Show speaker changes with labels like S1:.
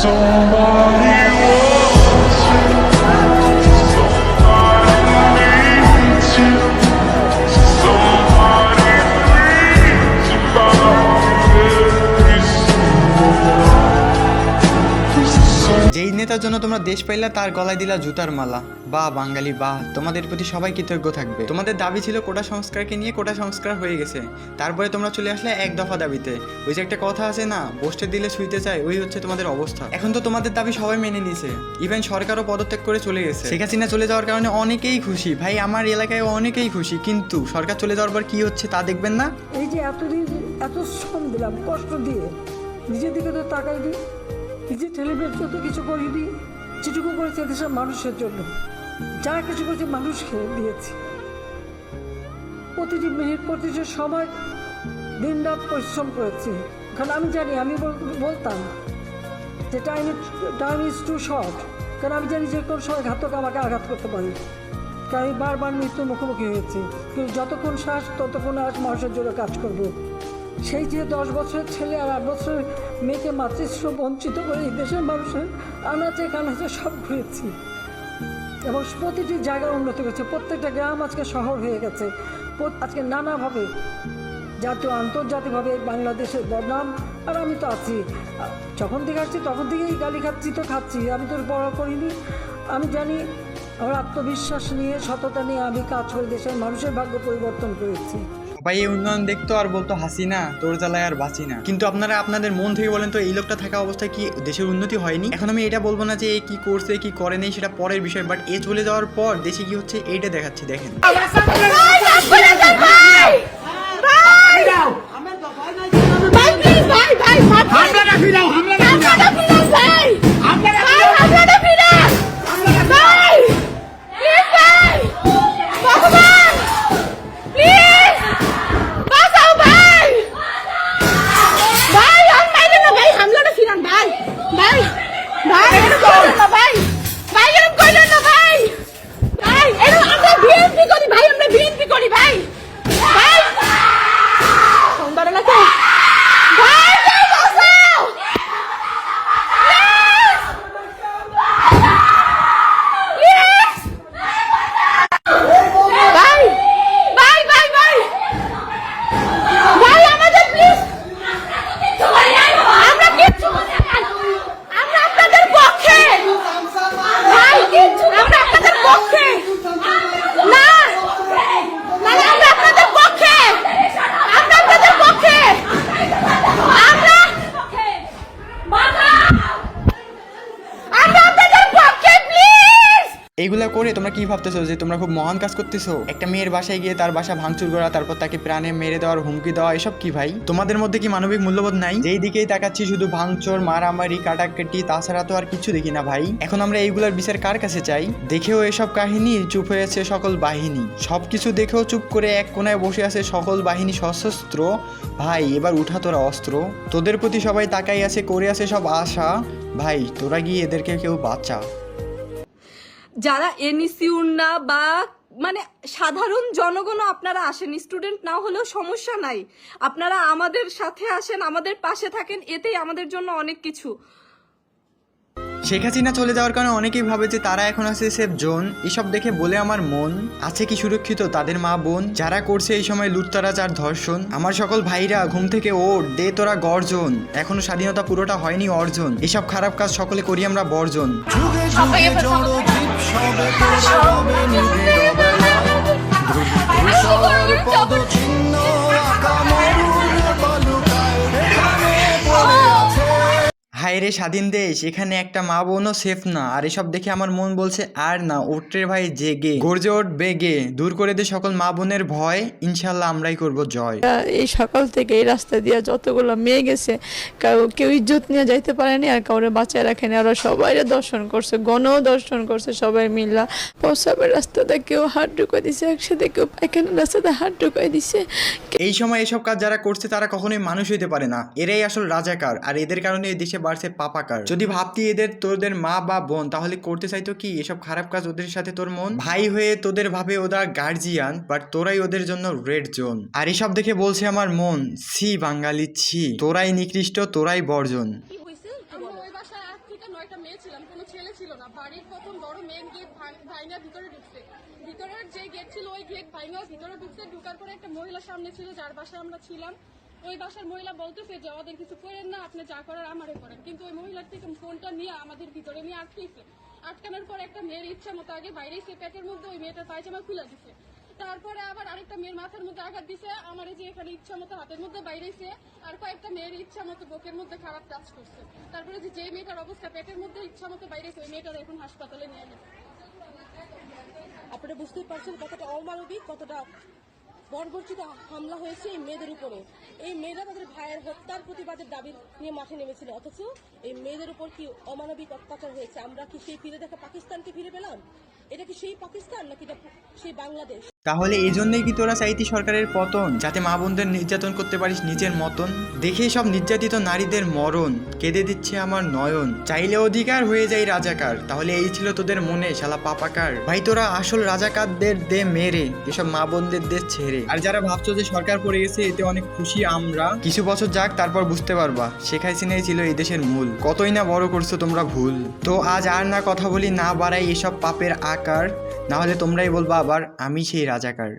S1: Somebody
S2: নেতার জন্য তোমরা দেশ পাইলা তার গলায় দিলা জুতার মালা। বাহ, বাঙালি, বাহ। তোমাদের প্রতি সবাই কৃতজ্ঞ থাকবে। তোমাদের দাবি ছিল কোটা সংস্কারকে নিয়ে কোটা সংস্কার হয়ে গেছে। তারপরে তোমরা চলে আসলে এক দফা দাবিতে। ওই যে একটা কথা আছে না, বসতে দিলে শুইতে চায়, ওই হচ্ছে তোমাদের অবস্থা। এখন তো তোমাদের দাবি সবাই মেনে নিছে। ইভেন সরকারও পদত্যাগ করে চলে গেছে। শেখ হাসিনা চলে যাওয়ার কারণে অনেকেই খুশি। ভাই, আমার এলাকায় অনেকেই খুশি। কিন্তু সরকার চলে যাওয়ার পর কি হচ্ছে তা দেখবেন না?
S3: এই যে এতদিন এত শ্রম দিলাম, কষ্ট দিয়ে নিজের দিকে তো তাকাই দিই নিজের টেলিভিশন যত কিছু করিনি যেটুকু করেছে দেশের মানুষের জন্য। যা কিছু করেছে মানুষকে দিয়েছি। প্রতিটি মিনিট, প্রতিটি সময় দিন রাত পরিশ্রম করেছি। কারণ আমি জানি, আমি বলতাম যে time time is too short কারণ আমি জানি যে কোনো সময় ঘাতক আমাকে আঘাত করতে পারি। কারণ আমি বারবার মৃত্যুর মুখোমুখি হয়েছি। কিন্তু যতক্ষণ শ্বাস, ততক্ষণ আজ মানুষের জন্য কাজ করব। সেই যে দশ বছরের ছেলে আর আট বছরের মেয়েকে মাতৃশ্র বঞ্চিত করে এই দেশের মানুষের আনাচে কানাচে সব ঘুরেছি। এবং প্রতিটি জায়গায় উন্নত করেছে। প্রত্যেকটা গ্রাম আজকে শহর হয়ে গেছে। আজকে নানাভাবে জাতীয়, আন্তর্জাতিকভাবে বাংলাদেশের বদনাম। আর আমি তো আছি। যখন থেকে আসছি, তখন থেকেই গালি খাচ্ছি, তো খাচ্ছি। আমি তো বড় করিনি। আমি জানি আমার আত্মবিশ্বাস নিয়ে, সততা নিয়ে আমি কাজ করে দেশের মানুষের ভাগ্য পরিবর্তন করেছি।
S2: সবাই এই উন্নয়ন দেখতো আর বলতো হাসিনা তোর জ্বালায় আর বাঁচি না। কিন্তু আপনারা আপনাদের মন থেকে বলেন তো এই লোকটা থাকা অবস্থায় কি দেশের উন্নতি হয়নি? এখন আমি এটা বলব না যে এ কি করছে কি করে নেই সেটা পরের বিষয় বাট এ চলে যাওয়ার পর দেশে কি হচ্ছে এইটা দেখাচ্ছি দেখেন।
S4: ভাই ভাই ভাই! ভাই এরকম করেন না ভাই ভাই এরকম করেন না ভাই ভাই এরকম আমরা বিএনপি করি ভাই আমরা বিএনপি করি ভাই ভাই সুন্দর নাকি ভাই ভাই বাঁচাও Please! ভাই ভাই ভাই ভাই ভাই আমাদের প্লিজ আমরা কিচ্ছু বলি না। আমরা আপনাদের পক্ষে ভাই আমরা আপনাদের পক্ষে না না না, আমরা আপনাদের পক্ষে আমরা আপনাদের পক্ষে আমরা আমরা আপনাদের পক্ষে প্লিজ
S2: এইগুলা করে তোমরা কি ভাবতেছো যে তোমরা খুব মহান কাজ করতেছো? একটা মেয়ের বাসায় গিয়ে তার বাসা ভাঙচুর করা, তারপর তাকে প্রাণে মেরে দেওয়ার হুমকি দেওয়া, এসব কি ভাই? তোমাদের মধ্যে কি মানবিক মূল্যবোধ নাই? যেই দিকেই তাকাচ্ছি শুধু ভাঙচুর, মারামারি, কাটাকাটি, তাছাড়া তো আর কিছু দেখি না ভাই। এখন আমরা এইগুলার বিচার কার কাছে চাই? দেখেও এসব কাহিনী, চুপ হয়ে আছে সকল বাহিনী। সবকিছু দেখেও চুপ করে এক কোনায় বসে আছে সকল বাহিনী সশস্ত্র। ভাই, এবার উঠা তোরা অস্ত্র। তোদের প্রতি সবাই তাকাই আছে, করে আছে সব আশা। ভাই, তোরা গিয়ে এদেরকে কেউ বাঁচা।
S5: যারা এনইসিউর না বা মানে সাধারণ জনগণও আপনারা আসেন, স্টুডেন্ট না হলেও সমস্যা নাই। আপনারা আমাদের সাথে আসেন, আমাদের পাশে থাকেন, এতেই আমাদের জন্য অনেক কিছু।
S2: শেখ হাসিনা চলে যাওয়ার কারণে অনেকেই ভাবে যে তারা এখন আছে সেফ জোন। এসব দেখে বলে আমার মন আছে কি সুরক্ষিত তাদের মা বোন? যারা করছে এই সময় লুটতারাজ আর ধর্ষণ। আমার সকল ভাইরা ঘুম থেকে ওঠ দে তোরা গর্জন। এখনও স্বাধীনতা পুরোটা হয়নি অর্জন। এসব খারাপ কাজ সকলে করি আমরা বর্জন। হায় রে স্বাধীন দেশ এখানে একটা মা বোনও সেফ না। আর এসব দেখে আমার মন বলছে আর না ওট্রে ভাই জেগে গর্জে ওঠ বেগে দূর করে দে সকল মা বোনের ভয় ইনশাল্লাহ আমরাই করব জয়।
S6: এই সকাল থেকে এই রাস্তা দিয়ে যতগুলো মেয়ে গেছে কাউ কেউ ইজ্জত নিয়ে যাইতে পারেনি আর কাউরে বাঁচায় রাখেনি। ওরা সবাই দর্শন করছে গণ দর্শন করছে সবাই মিল্লা প্রসাবের রাস্তাতে কেউ হাত ঢুকাই দিছে একসাথে কেউ পায়খানার রাস্তাতে হাত ঢুকাই দিছে।
S2: এই সময় এসব কাজ যারা করছে তারা কখনোই মানুষ হইতে পারে না। এরাই আসল রাজাকার। আর এদের কারণে এই দেশে বাড়ছে পাপাকার। যদি ভাবতি এদের তোদের মা বা বোন, তাহলে করতে চাইতো কি? এসব খারাপ কাজ ওদের সাথে তোর মন? ভাই হয়ে তোদের ভাবে ওরা গার্জিয়ান বাট তোরাই ওদের জন্য রেড জোন আর এসব দেখে বলছে আমার মন, ছি বাঙালি, ছি। তোরাই নিকৃষ্ট, তোরাই বর্জন।
S7: ভিতরের যে গেট ছিল, ওই গেট ভাইনা ভিতরে ঢুকছে। ঢুকার পরে একটা মহিলা সামনে ছিল, যার বাসায় আমরা ছিলাম। ওই বাসার মহিলা বলতেছে যে, আমাদের কিছু করেন না, আপনি যা করার আমারে করেন। কিন্তু ওই মহিলার থেকে ফোনটা নিয়ে আমাদের ভিতরে নিয়ে আটকেছে। আটকানোর পর একটা মেয়ের ইচ্ছা মতো আগে বাইরে সে পেটের মধ্যে ওই মেয়েটা পায়জামা খুলে দিছে। তারপরে আবার আরেকটা মেয়ের মাথার মধ্যে আঘাত দিছে। আমার যে এখানে ইচ্ছা মতো হাতের মধ্যে বাইরে বাইরেছে আর কয়েকটা মেয়ের ইচ্ছা মতো বুকের মধ্যে খারাপ কাজ করছে। তারপরে যে যে মেয়েটার অবস্থা, পেটের মধ্যে ইচ্ছা মতো বাইরেছে ওই মেয়েটার এখন হাসপাতালে নিয়ে গেছে।
S4: আপনারা বুঝতেই পারছেন কতটা অমানবিক, কতটা বর্বরচিত হামলা হয়েছে এই মেয়েদের উপরে। এই মেয়েরা তাদের ভাইয়ের হত্যার প্রতিবাদের দাবি নিয়ে মাঠে নেমেছিল। অথচ এই মেয়েদের উপর কি অমানবিক অত্যাচার হয়েছে? আমরা কি সেই ফিরে দেখা পাকিস্তানকে ফিরে পেলাম? এটা কি সেই পাকিস্তান নাকি সেই বাংলাদেশ?
S2: তাহলে এই জন্যই কি তোরা চাইতি সরকারের পতন? যাতে মা বোনদের নির্যাতন করতে পারিস নিজের মতন? দেখে সব নির্যাতিত নারীদের মরণ, কেঁদে দিচ্ছে আমার নয়ন। চাইলে অধিকার হয়ে যায় রাজাকার। তাহলে এই ছিল তোদের মনে, শালা পাপাকার। ভাই, তোরা আসল রাজাকারদের দে মেরে, এসব মা বোনদের দেশ ছেড়ে। আর যারা ভাবছ যে সরকার পড়ে গেছে, এতে অনেক খুশি আমরা। কিছু বছর যাক, তারপর বুঝতে পারবা। শেখ হাসিনাই ছিল এই দেশের মূল। কতই না বড় করছ তোমরা ভুল। তো আজ আর না কথা বলি, না বাড়াই এসব পাপের আকার। না হলে তোমরাই বলবা আবার, আমি সেই রাজাকার